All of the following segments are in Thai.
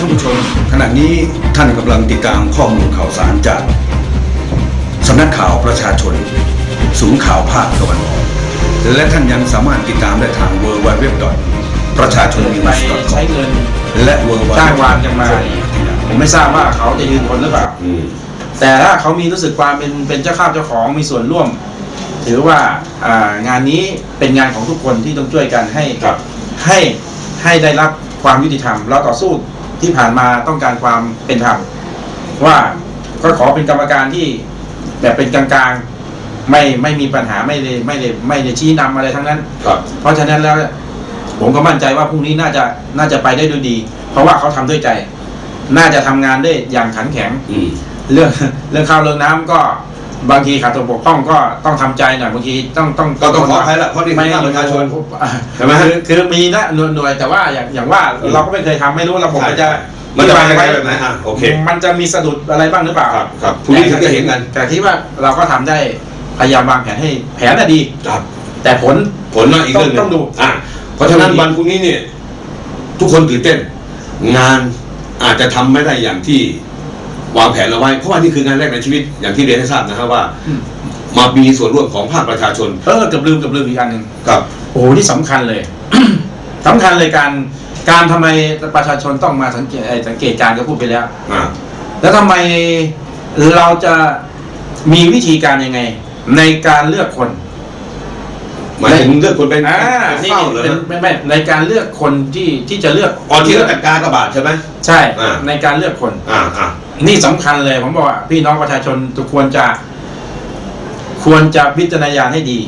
ท่านผู้ชม ขณะนี้ท่านกำลังติดตามข้อมูลข่าวสารจากสำนักข่าวประชาชน ศูนย์ข่าวภาคตะวันออกและท่านยังสามารถติดตามได้ทาง w w w ประชาชนไป news ใช้ com เงินและ w w w จ้างวานกันมา ผมไม่ทราบว่าเขาจะยืนทนหรือเปล่าอืมแต่ถ้าเขามีรู้สึกความเป็นเป็นเจ้าข้าวเจ้าของมีส่วนร่วม ถือว่าอ่างานนี้เป็นงานของทุกคนที่ต้องช่วยกันให้ครับให้ให้ได้รับความยุติธรรมเราต่อสู้ ที่ผ่านมาต้องการความเป็นธรรมว่าก็ขอเป็นกรรมการที่แบบเป็นกลางๆไม่ไม่มีปัญหาไม่ได้ไม่ได้ไม่ได้ชี้นำอะไรทั้งนั้น ครับ เพราะฉะนั้นแล้ว ผมก็มั่นใจว่าพรุ่งนี้น่าจะน่าจะไปได้ด้วยดี เพราะว่าเขาทำด้วยใจ น่าจะทำงานได้อย่างขันแข็ง อืม เรื่องเรื่องข้าวเรื่องน้ำก็ บางทีขาดตัวบกพร่องก็ต้องทำใจหน่อยบางทีต้องต้องก็ต้องขออภัยละเพราะนี่คือภาคประชาชนใช่ไหมคือคือมีนะหน่วยหน่วยแต่ว่าอย่างอย่างว่าเราก็ไม่เคยทำไม่รู้ระบบมันจะมันจะไปยังไงแบบไหนอะโอเคมันจะมีสะดุดอะไรบ้างหรือเปล่าครับครับพรุ่งนี้ถึงจะเห็นกันแต่ที่ว่าเราก็ทำได้พยายามวางแผนให้แผนน่ะดีครับแต่ผลผลนะอีกเรื่องหนึต้องดูอะเพราะฉะนั้นวันพรุ่งนี้เนี่ย ทุกคนตื่นเต้น งานอาจจะทำไม่ได้อย่างที่ วางแผนเอาไว้เพราะว่านี่คืองานแรกในชีวิตอย่างที่เรียนให้ทราบนะครับว่าอืมมามีส่วนร่วมของภาคประชาชนเออเกือบลืมเกือบลืมอีกอันหนึ่งกับโอ้โหนี่สำคัญเลย สำคัญเลยการการทำไมประชาชนต้องมาสังเกตเอ่อสังเกตการณ์ก็พูดไปแล้ว อ่าแล้วทำไมเราจะมีวิธีการยังไง ในการเลือกคน หมายถึงเลือกคนเป็นอ่าเป็นนี่เฝ้าเลยเป็นไม่ไม่ในการเลือกคนที่ที่จะเลือกอ๋อที่เราจัดการกระบาดใช่ไหมใช่อ่า ในการเลือกคน อ่าอ่านี่สำคัญเลยผมบอกว่าพี่น้องประชาชนทุกควรจะ ควรจะพิจารณาญาณให้ดี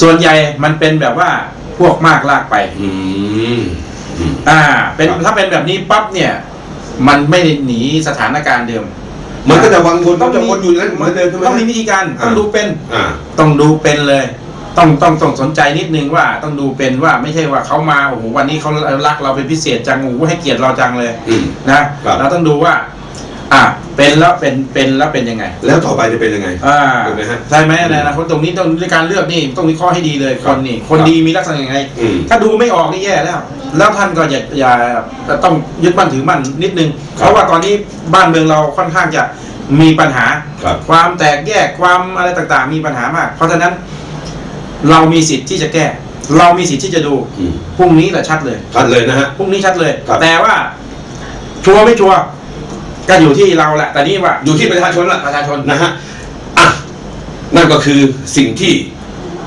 ส่วนใหญ่มันเป็นแบบว่าพวกมากลากไป อืมอืม อ่า เป็นครับ ถ้าเป็นแบบนี้ปั๊บเนี่ย มันไม่ได้หนีสถานการณ์เดิมมันก็จะวังวนต้ต้อองงจะวนอยู่อย่างนั้นเหมือนเดิมใช่ไหมต้องมีวิธีการต้องอ่าดูเป็น อ่า ต้องดูเป็นเลย ต้องต้องต้องสนใจนิดนึงว่าต้องดูเป็นว่าไม่ใช่ว่าเขามาโอ้โหวันนี้เขารักเราเป็นพิเศษจังโอ้โหให้เกียรติเราจังเลยอืมนะครับเราต้องดูว่า อ่าเป็นแล้วเป็นเป็นแล้วเป็นยังไง แล้วต่อไปจะเป็นยังไง อ่าถูกไหมฮะใช่ไหมในอนาคตตรงนี้ต้องในการเลือกนี่ต้องวิเคราะห์ให้ดีเลยคนนี่คนครับดีมีลักษณะยังไง อืมถ้าดูไม่ออกนี่แย่แล้ว แล้วท่านก็อย่าอย่าต้องยึดมั่นถือมั่นนิดนึง ครับเพราะว่าตอนนี้บ้านเมืองเราค่อนข้างจะมีปัญหา ครับ ความแตกแยกความอะไรต่างๆ มีปัญหามาก เพราะฉะนั้น เรามีสิทธิ์ที่จะแก้ เรามีสิทธิ์ที่จะดูอืม พรุ่งนี้แหละชัดเลยชัดเลยนะฮะ พรุ่งนี้ชัดเลย ครับ แต่ว่า ชัวร์ไม่ชัวร์ก็อยู่ที่เราแหละแต่นี่ว่าอยู่ที่ประชาชนละประชาชนนะฮะอะนั่นก็คือสิ่งที่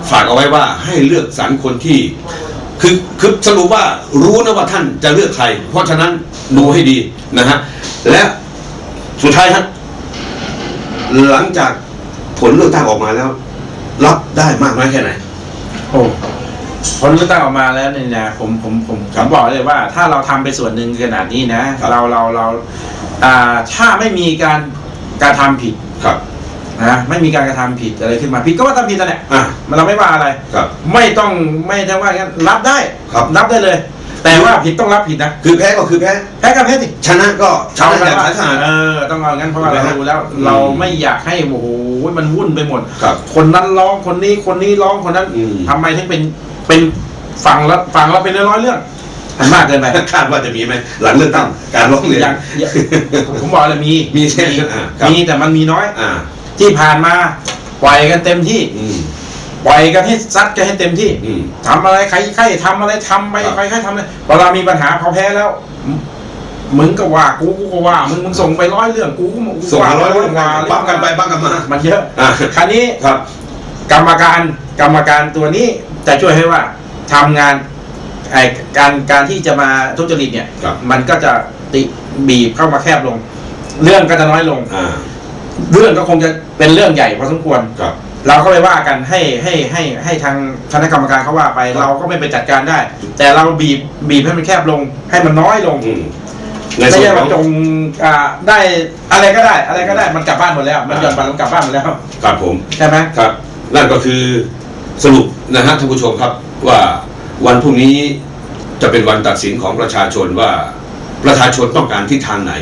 ฝากเอาไว้ว่าให้เลือกสรรคนที่ คือคือสรุปว่ารู้นะว่าท่านจะเลือกใคร เพราะฉะนั้นดูให้ดีนะฮะและสุดท้ายครับหลังจากผลเลือกตั้งออกมาแล้ว รับได้มากน้อยแค่ไหน โอ้ผลเลือกตั้งออกมาแล้วเนี่ยนะผมผมผมผมบอกเลยว่า ถ้าเราทำไปส่วนหนึ่งขนาดนี้นะครับ เราเราเราอ่าถ้าไม่มีการการทำผิดครับ นะไม่มีการกระทำผิดอะไรขึ้นมาผิดก็ว่าทำผิดนั่นแหละอะ มันเราไม่ว่าอะไร ครับ ไม่ต้องไม่ใช่ว่างั้นรับได้ครับ รับได้เลย แต่ว่าผิดต้องรับผิดนะคือแพ้ก็คือแพ้แพ้กันแพ้สิชนะก็ชเอานะกันอย่างว่าสาหัสเออต้องเอางั้นเพราะว่าถูกไหมเราฮะดูแล้วอืมเราไม่อยากให้โอ้โหมันวุ่นไปหมดครับคนนั้นร้องคนนี้คนนี้ร้องคนนั้นอืมทำไมถึงเป็นเป็นฝั่งละฝั่งเราเป็นร้อยๆเรื่องมันมากเกินไปคาดว่าจะมีไหมหลังเลือกตั้งการร้องเรียนอย่างอย่างผมบอกเลยมีมีใช่ไหมอ่าครับมีแต่มันมีน้อยอ่าที่ผ่านมาปล่อยกันเต็มที่อืม ปล่อยกันให้ซัดกันให้เต็มที่อืมทำอะไรใครใครทำอะไรทำไปครับ ใครใครทำอะไรเวลามีปัญหาพอแพ้แล้ว มึงมึงก็ว่ากูกูก็ว่ามึงมึงส่งไปร้อยเรื่องกูก็กูส่งว่ามาร้อยเรื่องว่าบังกันไปบังกันมา มันเยอะอ่า คราวนี้ ครับ กรรมการกรรมการตัวนี้จะช่วยให้ว่าทำงานไอการการที่จะมาทุจริตเนี่ย ครับมันก็จะติบีบเข้ามาแคบลง เรื่องก็จะน้อยลง อ่าเรื่องก็คงจะเป็นเรื่องใหญ่พอสมควร ครับ เราก็ไปว่ากันให้ให้ให้ให้ทางคณะกรรมการเขาว่าไปครับเราก็ไม่ไปจัดการได้ แต่เราบีบบีบให้มันแคบลง ให้มันน้อยลงอืมในไม่ส่วนใช่ขอว่างจงอ่าได้อะไรก็ได้ อะไรก็ได้มันกลับบ้านหมดแล้ว มันหย่อนบัตรมันกลับบ้านหมดแล้วครับผม ใช่ไหมครับ นั่นก็คือสรุปนะฮะท่านผู้ชมครับว่าวันพรุ่งนี้จะเป็นวันตัดสินของประชาชนว่าประชาชนต้องการทิศทางไหน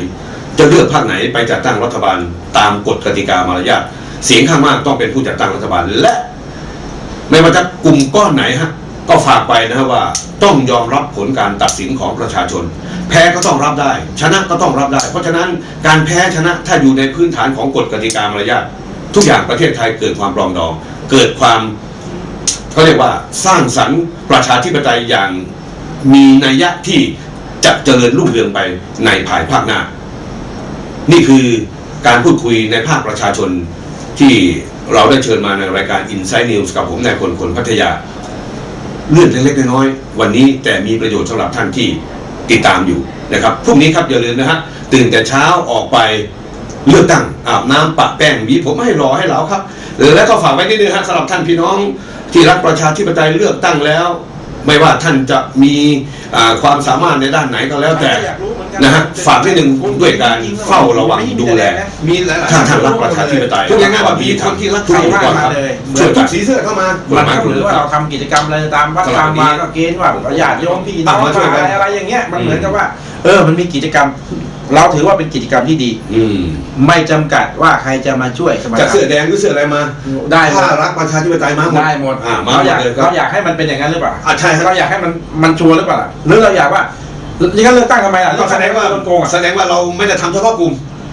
จะเลือกพรรคไหนไปจัดตั้งรัฐบาลตามกฎกติกามารยาท เสียงข้างมากต้องเป็นผู้จัดตั้งรัฐบาล และไม่ว่าจะกลุ่มก้อนไหนฮะก็ฝากไปนะฮะว่าต้องยอมรับผลการตัดสินของประชาชน แพ้ก็ต้องรับได้ ชนะก็ต้องรับได้ เพราะฉะนั้นการแพ้ชนะถ้าอยู่ในพื้นฐานของกฎกติกามารยาททุกอย่างประเทศไทยเกิดความปรองดอง เกิดความเขาเรียกว่าสร้างสรรค์ประชาธิปไตยอย่างมีนัยยะที่จะเจริญรุ่งเรืองไปในภายภาคหน้า นี่คือการพูดคุยในภาคประชาชน ที่เราได้เชิญมาในรายการ Inside News กับผมนายพลคนพัทยาเลื่อนเล็กๆน้อยๆวันนี้แต่มีประโยชน์สำหรับท่านที่ติดตามอยู่นะครับพรุ่งนี้ครับอย่าลืมนะฮะตื่นแต่เช้าออกไปเลือกตั้งอาบน้ำปะแป้งวีผมให้รอให้เหลาครับแล้วก็ฝากไว้นิดนึงฮะสำหรับท่านพี่น้องที่รักประชาธิปไตยเลือกตั้งแล้ว ไม่ว่าท่านจะมีความสามารถในด้านไหนก็แล้วแต่ อยากรู้เหมือนกันะฮะฝากนิดนึงด้วยการเฝ้าระวังดูแลมีหลายๆถ้าท่านรักประชาธิปไตยพูดง่ายๆว่ามีคนที่รักทุกใครองค์มากกรมาครับเลยเหมืส่อวนนทุกสีเสื้อเข้ามามันก็เหมือนว่าเราทำกิจกรรมอะไรตามวัดตามวาก็เกณฑ์ว่าประหยัดโยมพี่น้องอะมาช่วยกันอะไรอะไรอย่างเงี้ยมันเหมือนกับว่า เออมันมีกิจกรรมเราถือว่าเป็นกิจกรรมที่ดี อืมไม่จำกัดว่าใครจะมาช่วยสมัครจะเสื้อแดงหรือเสื้ออะไรมา ได้หมถ้าดรักประชาธิปไตยมาหมดได้หมดอ่ามาหเรามอดยากเลยครับเราอยากให้มันเป็นอย่างนั้นหรือเปล่าอะใช่ครับเราอยากให้มันมันชัวร์หรือเปล่าล่ะหรือเราอยากว่าอ ย่างนั้นเลือกตั้งทำไมล่ะก็แสดงว่าโกงอะแสดงว่าเราไม่ได้ทำเฉพาะกลุ่ม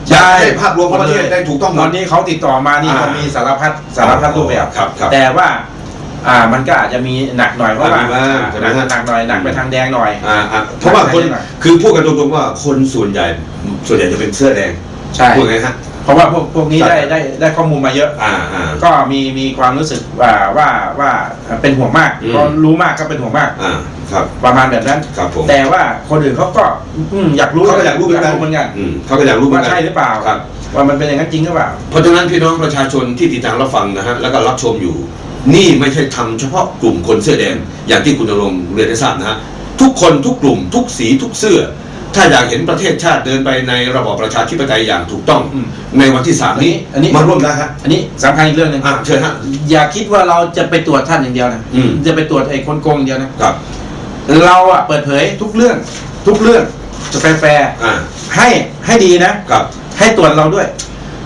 ใช่ให้ภาพรวมของประเทศได้ถูกต้องหมตอด นนี้เขาติดต่อมานี่อ่ามันมีสารพัดสารพัดรูปแบบครับครับแต่ว่าอ่ามันก็อาจจะมีหนักหน่อยเพราะว่ามีบ้างอ่าใช่ไหมหนักหน่อยหนักไปทางแดงหน่อย อ่าอ่าเพราะว่าคนใช่ไหมคือพูดกันตรงๆว่าคนส่วนใหญ่ส่วนใหญ่จะเป็นเสื้อแดงใช่ พูดไงฮะ เพราะว่าพวกพวกนี้ใช่ ได้ได้ได้ข้อมูลมาเยอะ อ่าอ่า ก็มีมีความรู้สึกว่าว่าว่าเป็นห่วงมากอืมเพราะรู้มากก็เป็นห่วงมาก อ่า ครับ ประมาณแบบนั้น ครับผม แต่ว่าคนอื่นเขาก็อืมอยากรู้เขาก็อยากรู้เหมือนกัน เหมือนกันอืมเขาก็อยากรู้เหมือว่านกัน ใช่หรือเปล่าครับ ว่ามันเป็นอย่างนั้นจริงหรือเปล่า เพราะฉะนั้นพี่น้องประชาชนที่ติดตามรับฟังนะฮะแล้วก็รับชมอยู่ นี่ไม่ใช่ทำเฉพาะกลุ่มคนเสื้อแดง อย่างที่คุณนรงค์เรียนได้ทราบนะฮะทุกคนทุกกลุ่ม ทุกสีทุกเสื้อ ถ้าอยากเห็นประเทศชาติเดินไปในระบอบประชาธิปไตยอย่างถูกต้อง อืม ในวันที่สามนี้อันนี้มาร่วมได้ฮะอันนี้สำคัญอีกเรื่องหนึ่งอะเชิญฮะ อย่าคิดว่าเราจะไปตรวจท่านอย่างเดียวนะอืม จะไปตรวจไอ้คนโกงอย่างเดียวนะครับ เราอะเปิดเผยทุกเรื่อง ทุกเรื่องจะแฟร์อ่าๆให้ให้ดีนะ ครับ ให้ตรวจเราด้วย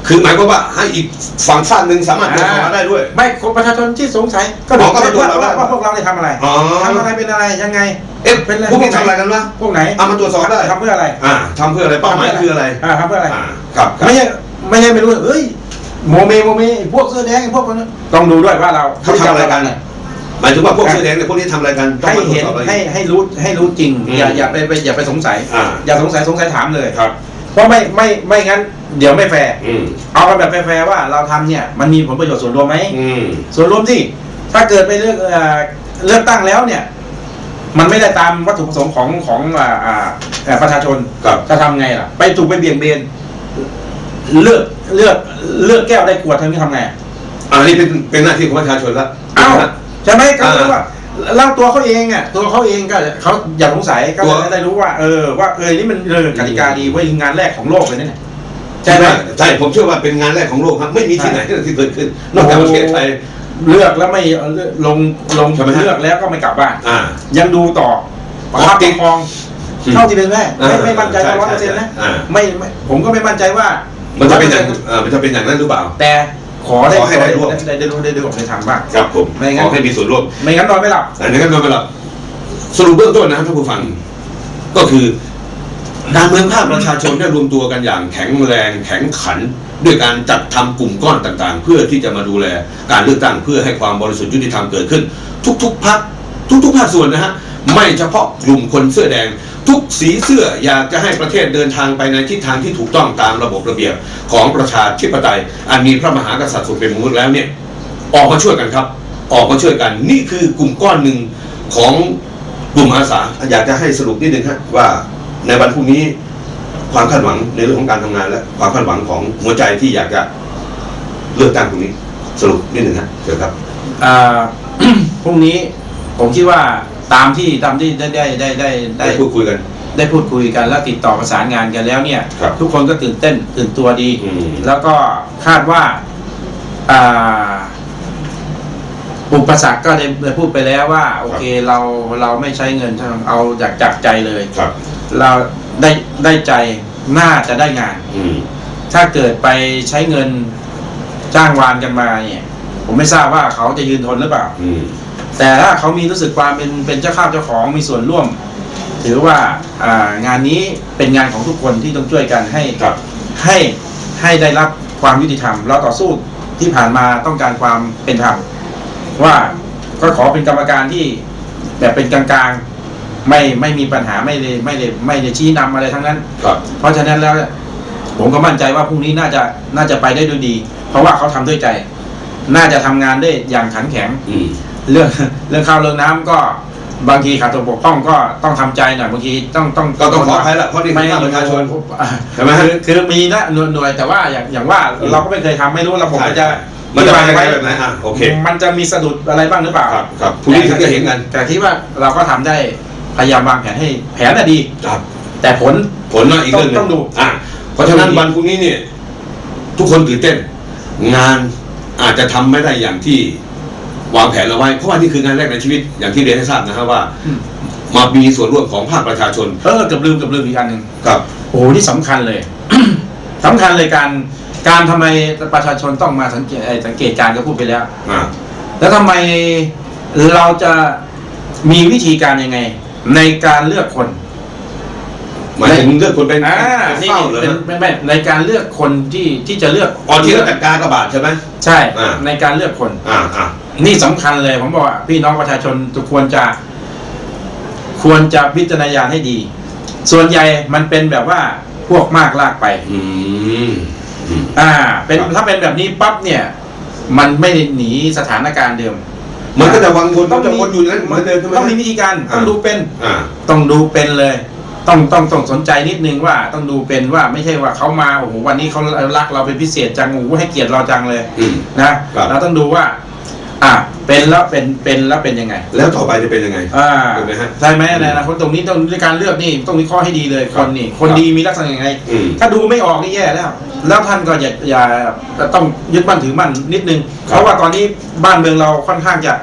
คือหมายความว่าให้อีกฝั่งฝากหนึ่งสามารถตรวจสอบได้ด้วย ไม่คนประชาชนที่สงสัยก็อ๋ดูอก็ไปตรวจว่าเราได้ว่าว่าพวกเราได้ทำอะไรอ๋อทำอะไรเป็นอะไรยังไง เอ๊ะเป็นอะไร พวกนี้ทำอะไรกันวะพวกไหนเอามาตรวจสอบได้ทำเพื่ออะไรอ่าทำเพื่ออะไรเป้าหมายคืออะไรอ่าทำเพื่ออะไร อ่าครับครับ ไม่ใช่ไม่ใช่ไม่รู้เอ้ยโมเมโมเมพวกเสื้อแดงไอ้พวกนั้นต้องดูด้วยว่าเราเขาทำอะไรกัน หมายถึงว่าพวกเสื้อแดงเนี่ยพวกนี้ทำอะไรกันต้องให้มาตรวจเห็นสอบอะไร ให้ให้รู้ให้รู้จริง อืมอย่าอย่าไปไปอย่าไปสงสัย อ่า อย่าสงสัยสงสัยถามเลยครับ เพราะไม่ไม่ไม่งั้น เดี๋ยวไม่แฟร์อืมเอากันแบบแฟร์ๆว่าเราทำเนี่ยมันมีผลประโยชน์ส่วนรวมไหม อืม ส่วนรวมที่ถ้าเกิดไปเลือกเอ่อเลือกตั้งแล้วเนี่ย มันไม่ได้ตามวัตถุประสงค์ของของอ่าอ่าเอ่อประชาชนครับ จะทำไงล่ะ ไปถูกไปเบี่ยงเบนเลือกเลือกเลือกแก้วได้ขวดทำนี่ทำไงอะอันนี้เป็นเป็นหน้าที่ของประชาชนละเอ้านะ ใช่ไหมก็อ่าคือว่าเล่าตัวเขาเองอะตัวเขาเองก็เขาอย่าสงสัยก็ตัวจะได้รู้ว่าเออว่าเออนี่มันเออกติกาดีเว้ยงานแรกของโลกเลยนะเนี่ยใช่ไหมใช่ผมเชื่อว่าเป็นงานแรกของโลกครับ ไม่มีที่ไหนที่เกิดขึ้น นอกจากประเทศไทยเลือกแล้วไม่ลงลงใช่ไหมฮะเลือกแล้วก็ไม่กลับบ้านอ่ายังดูต่อประคับประคองอืมเท่าที่เป็นแม่ไม่อ่าไม่มั่นใจว่าร้อยใช่เปอร์เซ็นต์นะอ่าไม่ไม่ผมก็ไม่มั่นใจว่า มันจะเป็นอย่าง100%เอ่อมันจะเป็นอย่างนั้นหรือเปล่าแต่ ขอได้ขอให้ได้ร่วม ได้ได้รู้ได้ดูได้ทำบ้าง ครับผมไม่งั้น ขอให้มีส่วนร่วมไม่งั้นนอนไม่หลับอันนี้ก็นอนไปหลับสรุปเบื้องต้นนะครับท่านผู้ฟัง ก็คือการเมืองภาคประชาชนได้รวมตัวกันอย่างแข็งแรงแข็งขัน ด้วยการจัดทำกลุ่มก้อนต่างๆ เพื่อที่จะมาดูแลการเลือกตั้งเพื่อให้ความบริสุทธิ์ยุติธรรมเกิดขึ้น ทุกๆพักทุกๆภาคส่วนนะฮะไม่เฉพาะกลุ่มคนเสื้อแดง ทุกสีเสื้ออยากจะให้ประเทศเดินทางไปในทิศทางที่ถูกต้องตามระบบระเบียบของประชาธิปไตย อันมีพระมหากษัตริย์ทรงเป็นมนุษย์แล้วเนี่ยออกมาช่วยกันครับ ออกมาช่วยกัน นี่คือกลุ่มก้อนหนึ่งของกลุ่มอาสาอยากจะให้สรุปนิดนึงครับว่าในวันพรุ่งนี้ความคาดหวังในเรื่องของการทำงานและความคาดหวังของหัวใจที่อยากจะเลือกตั้งตรงนี้ สรุปนิดนึงครับเชิญครับอ่าพรุ่งนี้ผมคิดว่า ตามที่ตามที่ได้ได้ได้ได้ได้ได้พูดคุยกัน ได้พูดคุยกันและติดต่อประสานงานกันแล้วเนี่ย ครับทุกคนก็ตื่นเต้นตื่นตัวดี อืม แล้วก็คาดว่าอ่าอุปสรรคก็ได้ได้พูดไปแล้วว่า โอเคเราเราไม่ใช้เงินเอาจากจากใจเลย ครับ เราได้ได้ใจน่าจะได้งาน อืม ถ้าเกิดไปใช้เงินจ้างวานกันมาเนี่ย ผมไม่ทราบว่าเขาจะยืนทนหรือเปล่า อืม แต่ถ้าเขามีรู้สึกความเป็นเป็นเจ้าข้าวเจ้าของมีส่วนร่วม ถือว่าอ่างานนี้เป็นงานของทุกคนที่ต้องช่วยกันให้ครับให้ให้ได้รับความยุติธรรมเราต่อสู้ที่ผ่านมาต้องการความเป็นธรรมว่าก็ขอเป็นกรรมการที่แบบเป็นกลางๆไม่ไม่มีปัญหาไม่ได้ไม่ได้ไม่ได้ชี้นำอะไรทั้งนั้น ครับ เพราะฉะนั้นแล้วผมก็มั่นใจว่าพรุ่งนี้น่าจะน่าจะไปได้ด้วยดี เพราะว่าเขาทำด้วยใจ น่าจะทำงานได้อย่างขันแข็ง อืม เรื่องเรื่องข้าวเรื่องน้ำก็บางทีขาดตัวบกพร่องก็ต้องทำใจหน่อยบางทีต้องต้องก็ต้องขออภัยละเพราะนี่คือไม่ภาคประชาชนอ่ใช่ไหมฮะคือคือมีนะหน่วยหน่วยแต่ว่าอย่างอย่างว่าอืมเราก็ไม่เคยทำไม่รู้ระบบมันจะมันจะมายังไงว้แบบไหนอะโอเค มันจะมีสะดุดอะไรบ้างหรือเปล่าครับครับพรุ่งนี้ถึงจะเห็นกัน แต่ที่ว่าเราก็ทำได้พยายามวางแผนให้แผนน่ะดีครับ แต่ผลผลน่ะอีกเรื่องหนึต้องดูอะเพราะฉะนั้นวันพรุ่งนี้เนี่ย ทุกคนตื่นเต้น งานอาจจะทำไม่ได้อย่างที่ วางแผนเอาไว้ เพราะว่านี่คืองานแรกในชีวิตอย่างที่เรียนให้ทราบนะครับว่าอืมมามีส่วนร่วมของภาคประชาชนเออเกือบลืมเกือบลืมอีกอันหนึ่งกับโอ้โหนี่สำคัญเลย สำคัญเลยการการทำไมประชาชนต้องมาสังเกตเอ่อสังเกตการณ์ก็พูดไปแล้ว อ่าแล้วทำไมเราจะมีวิธีการยังไง ในการเลือกคน หมายถึงเลือกคนเป็นอ่าเป็นนี่เฝ้าเหรอเป็นไม่ไม่ในการเลือกคนที่ที่จะเลือกอ๋อที่เราจัดการกระบาดใช่ไหม ใช่ อ่า ในการเลือกคน อ่าอ่า นี่สำคัญเลยผมบอกว่าพี่น้องประชาชนทุกควรจะ ควรจะพิจารณาญาณให้ดี ส่วนใหญ่มันเป็นแบบว่าพวกมากลากไป อืมอืมอ่า เป็นครับถ้าเป็นแบบนี้ปั๊บเนี่ย มันไม่ได้หนีสถานการณ์เดิมมันก็จะวังวนต้ต้อองงจะวนอยู่อย่างนั้นเหมือนเดิมใช่ไหมต้องมีวิธีการอ่าต้องดูเป็นอ่าต้องดูเป็นเลย ต้องต้องต้องสนใจนิดนึงว่า ต้องดูเป็นว่าไม่ใช่ว่าเขามาโอ้โหวันนี้เขารักเราเป็นพิเศษจังโอ้โหให้เกียรติเราจังเลยอืมนะครับเราต้องดูว่า อ่าเป็นแล้วเป็นเป็นแล้วเป็นยังไงแล้วต่อไปจะเป็นยังไงอ่าถูกไหมฮะ ใช่ไหมในอนาคตตรงนี้ต้องในการเลือกนี่ต้องวิเคราะห์ให้ดีเลยคนนี่คนครับดีมีลักษณะยังไง อืม ถ้าดูไม่ออกนี่แย่แล้ว แล้วท่านก็อย่าอย่าต้องยึดมั่นถือมั่นนิดนึงครับเพราะว่าตอนนี้บ้านเมืองเราค่อนข้างจะ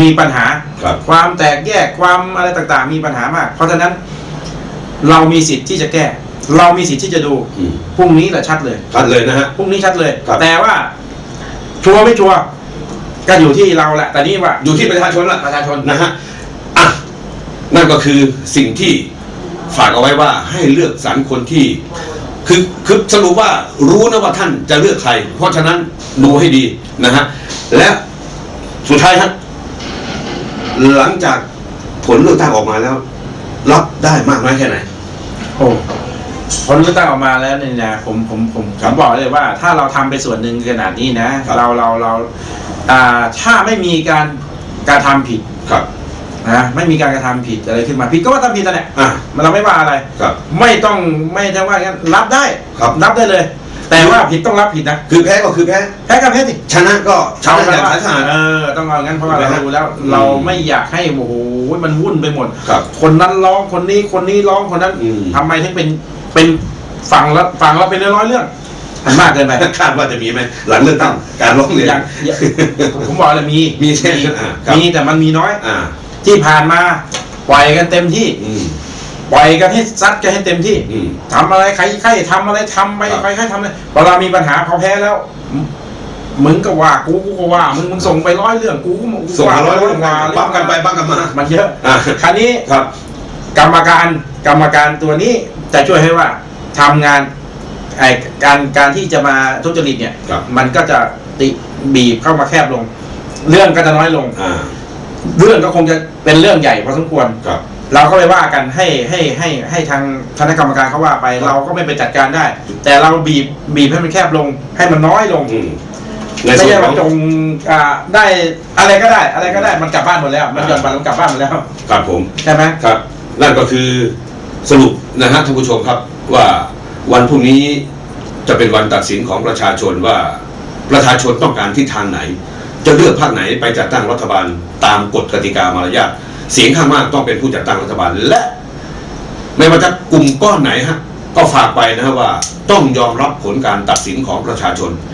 มีปัญหา ครับ ความแตกแยกความอะไรต่างๆ มีปัญหามาก เพราะฉะนั้น เรามีสิทธิ์ที่จะแก้ เรามีสิทธิ์ที่จะดูอืมพรุ่งนี้แหละชัดเลย ชัดเลยนะฮะ พรุ่งนี้ชัดเลย ครับ แต่ว่าชัวร์ไม่ชัวร์ ก็อยู่ที่เราแหละ แต่นี่ว่าอยู่ที่ประชาชนละประชาชนนะฮะอะนั่นก็คือสิ่งที่ฝากเอาไว้ว่าให้เลือกสรรคนที่ คือคือสรุปว่ารู้นะว่าท่านจะเลือกใคร เพราะฉะนั้นดูให้ดีนะฮะและสุดท้ายครับหลังจากผลเลือกตั้งออกมาแล้ว รับได้มากน้อยแค่ไหนโอ้ ผลเลือกตั้งออกมาแล้วเนี่ยนะผมผมผมผครับมบอกเลยว่า ถ้าเราทำไปส่วนหนึ่งขนาดนี้นะ ครับ เราเราเราอ่าถ้าไม่มีการการทำผิดครับนะไม่มีการกระทำผิดอะไรขึ้นมาผิดก็ว่าทำผิดนั่นแหละอะมันเราไม่ว่าอะไร ครับ ไม่ต้องไม่ใช่ว่างั้นรับได้ครับ รับได้เลย แต่ว่าผิดต้องรับผิดนะคือแพ้ก็คือแพ้ แพ้กับแพ้สิ ชนะก็ชนะอย่างว่าสายสะอาด เออต้องเอางั้นเพราะว่าถูกไหมเราฮะดูแล้ว อืมเราไม่อยากให้โอ้โหมันวุ่นไปหมด ครับคนนั้นร้องคนนี้คนนี้ร้องคนนั้นอืม ทำไมถึงเป็น เป็นฝั่งละฝั่งเราเป็นร้อยๆเรื่อง มันมากเกินไป คาดว่าจะมีไหมหลังเลือกตั้งการร้องเรียน อย่างอย่างผมบอกเลยมีมีใช่ไหมอ่าครับ มีแต่มันมีน้อย อ่า ที่ผ่านมาปล่อยกันเต็มที่ อืม ปล่อยกันให้ซัดกันให้เต็มที่อืม ทำอะไรใครใครทำอะไรทำไปครับ ใครใครทำเลยพอเรามีปัญหาพอแพ้แล้วมึงมึงก็ว่ากูกูก็ว่ามึงมึงส่งไปร้อยเรื่องกูก็ส่งมาร้อยเรื่องว่าบ้างกันไปบ้างกันมา มันเยอะอ่า คราวนี้ ครับ กรรมการกรรมการตัวนี้ จะช่วยให้ว่าทำงานไอการการที่จะมาทุจริตเนี่ย ครับมันก็จะติบีบเข้ามาแคบลง เรื่องก็จะน้อยลง อ่าเรื่องก็คงจะเป็นเรื่องใหญ่พอสมควร ครับ เราก็ไปว่ากันให้ให้ให้ให้ทางคณะกรรมการเขาว่าไป ครับ เราก็ไม่ไปจัดการได้ แต่เราบีบบีบให้มันแคบลง ให้มันน้อยลงอืมในไม่ส่วนใช่ขอว่างจงอ่าได้อะไรก็ได้อะไรก็ได้มันกลับบ้านหมดแล้ว มันอ่าหย่อนบัตรมันกลับบ้านหมดแล้วครับผม ใช่ไหม ครับ นั่นก็คือ สรุปนะฮะท่านผู้ชมครับว่าวันพรุ่งนี้จะเป็นวันตัดสินของประชาชนว่าประชาชนต้องการทิศทางไหน จะเลือกพรรคไหนไปจัดตั้งรัฐบาลตามกฎกติกามารยาทเสียงข้างมากต้องเป็นผู้จัดตั้งรัฐบาลและไม่ว่าจะกลุ่มก้อนไหนฮะก็ฝากไปนะฮะว่าต้องยอมรับผลการตัดสินของประชาชน